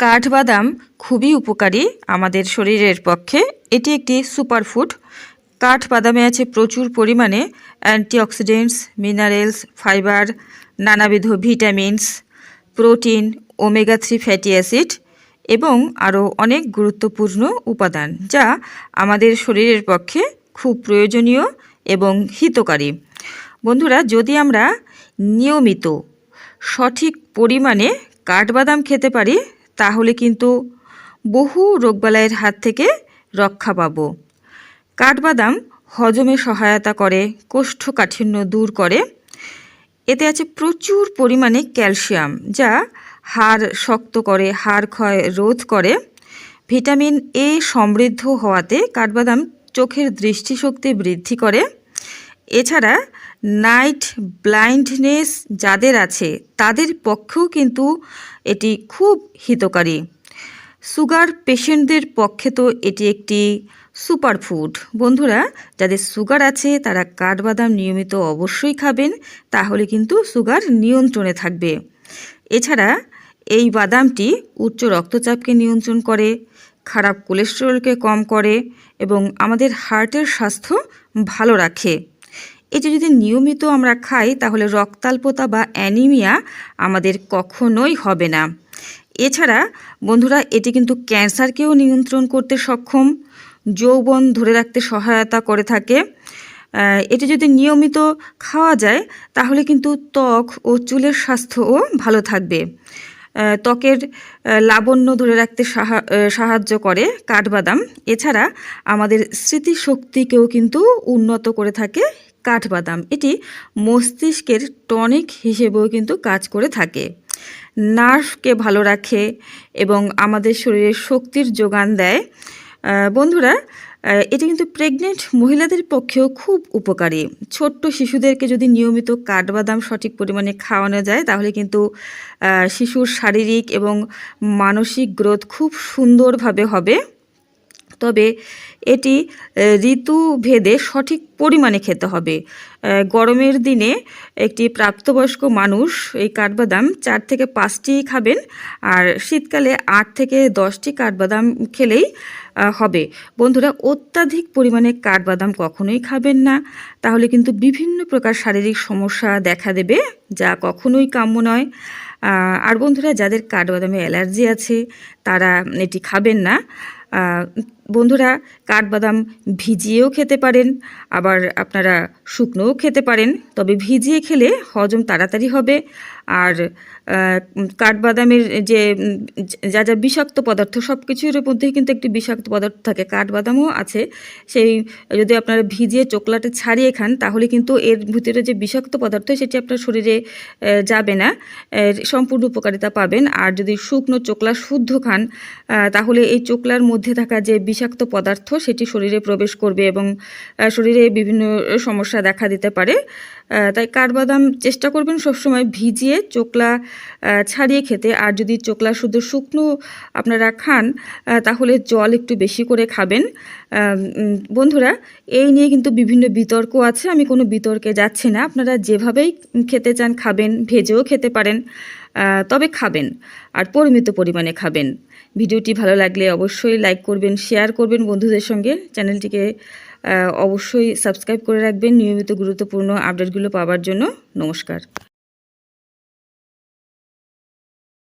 কাঠবাদাম খুবই উপকারী আমাদের শরীরের পক্ষে। এটি একটি সুপারফুড। কাঠবাদামে আছে প্রচুর পরিমাণে অ্যান্টিঅক্সিডেন্টস, মিনারেলস, ফাইবার, নানাবিধ vitamins, protein, omega three fatty acid এবং আরও অনেক গুরুত্বপূর্ণ উপাদান যা আমাদের শরীরের পক্ষে খুব প্রয়োজনীয় এবং হিতকারী। বন্ধুরা, যদি আমরা নিয়মিত সঠিক পরিমাণে কাঠবাদাম খেতে পারি তাহলে কিন্তু বহু রোগবালাইয়ের হাত থেকে রক্ষা পাব। কাঠবাদাম হজমে সহায়তা করে, কোষ্ঠকাঠিন্য দূর করে। এতে আছে প্রচুর পরিমাণে ক্যালসিয়াম, যা হাড় শক্ত করে, হাড় ক্ষয় রোধ করে। ভিটামিন এ সমৃদ্ধ হওয়াতে কাঠবাদাম চোখের দৃষ্টিশক্তি বৃদ্ধি করে। এছাড়া নাইট ব্লাইন্ডনেস যাদের আছে, তাদের পক্ষেও কিন্তু এটি খুব হিতকারী। সুগার পেশেন্টদের পক্ষে তো এটি একটি সুপারফুড। বন্ধুরা, যাদের সুগার আছে, তারা কাঠবাদাম নিয়মিত অবশ্যই খাবেন, তাহলে কিন্তু সুগার নিয়ন্ত্রণে থাকবে। এছাড়া এই বাদামটি উচ্চ রক্তচাপকে নিয়ন্ত্রণ করে, খারাপ কোলেস্টেরলকে কম করে এবং আমাদের হার্টের স্বাস্থ্য ভালো রাখে। এটি যদি নিয়মিত আমরা খাই, তাহলে রক্তাল্পতা বা অ্যানিমিয়া আমাদের কখনোই হবে না। এছাড়া, বন্ধুরা, এটি কিন্তু ক্যান্সারকেও নিয়ন্ত্রণ করতে সক্ষম, যৌবন ধরে রাখতে সহায়তা করে থাকে। এটি যদি নিয়মিত খাওয়া যায়, তাহলে কিন্তু ত্বক ও চুলের স্বাস্থ্যও ভালো থাকবে। ত্বকের লাবণ্য ধরে রাখতে সাহায্য করে কাঠবাদাম। এছাড়া, আমাদের স্মৃতিশক্তিকেও কিন্তু উন্নত করে থাকে কাঠবাদাম। এটি মস্তিষ্কের টনিক হিসেবেও কিন্তু কাজ করে থাকে। নার্ভকে ভালো রাখে এবং আমাদের শরীরে শক্তির যোগান দেয়। বন্ধুরা এটি কিন্তু প্রেগনেন্ট মহিলাদের পক্ষেও খুব উপকারী। ছোট্ট শিশুদেরকে যদি নিয়মিত কাঠবাদাম সঠিক পরিমাণে খাওয়ানো যায়, তাহলে কিন্তু শিশুর শারীরিক এবং মানসিক গ্রোথ খুব সুন্দরভাবে হবে। তবে এটি ঋতুভেদে সঠিক পরিমাণে খেতে হবে। গরমের দিনে একটি প্রাপ্তবয়স্ক মানুষ এই কাঠবাদাম চার থেকে পাঁচটি খাবেন আর শীতকালে আট থেকে দশটি কাঠবাদাম খেলেই হবে। বন্ধুরা, অত্যাধিক পরিমাণে কাঠবাদাম কখনোই খাবেন না। তাহলে কিন্তু বিভিন্ন প্রকার শারীরিক সমস্যা দেখা দেবে, যা কখনোই কাম্য নয়। আর বন্ধুরা, যাদের কাঠবাদামে অ্যালার্জি আছে, তারা এটি খাবেন না। বন্ধুরা, কাঠবাদাম ভিজিয়েও খেতে পারেন, আবার আপনারা শুকনোও খেতে পারেন, তবে ভিজিয়ে খেলে হজম তাড়াতাড়ি হবে। আর কাঠবাদামের যে, যা যা বিষাক্ত পদার্থ সব কিছুর মধ্যেই কিন্তু একটি বিষাক্ত পদার্থ থাকে। কাঠবাদামও আছে। সেই, যদি আপনারা ভিজিয়ে চোকলাটে ছাড়িয়ে খান, তাহলে কিন্তু এর ভিতরে যে বিষাক্ত পদার্থ, সেটি আপনার শরীরে যাবে না। সম্পূর্ণ উপকারিতা পাবেন। আর যদি শুকনো চোকলা শুদ্ধ খান তাহলে এই চোকলার মধ্যে থাকা যে বিষাক্ত পদার্থ সেটি শরীরে প্রবেশ করবে এবং শরীরে বিভিন্ন সমস্যা দেখা দিতে পারে। তাই কাঠবাদাম চেষ্টা করবেন সবসময় ভিজিয়ে চোকলা ছাড়িয়ে খেতে। আর যদি চোকলা শুধু শুকনো আপনারা খান তাহলে জল একটু বেশি করে খাবেন। বন্ধুরা, এই নিয়ে কিন্তু বিভিন্ন বিতর্ক আছে। আমি কোনো বিতর্কে যাচ্ছি না। আপনারা যেভাবেই খেতে চান খাবেন, ভেজেও খেতে পারেন। তবে খাবেন আর পরিমিত পরিমাণে খাবেন। ভিডিওটি ভালো লাগলে অবশ্যই লাইক করবেন শেয়ার করবেন বন্ধুদের সঙ্গে। চ্যানেলটিকে অবশ্যই সাবস্ক্রাইব করে রাখবেন নিয়মিত গুরুত্বপূর্ণ আপডেটগুলো পাওয়ার জন্য। নমস্কার।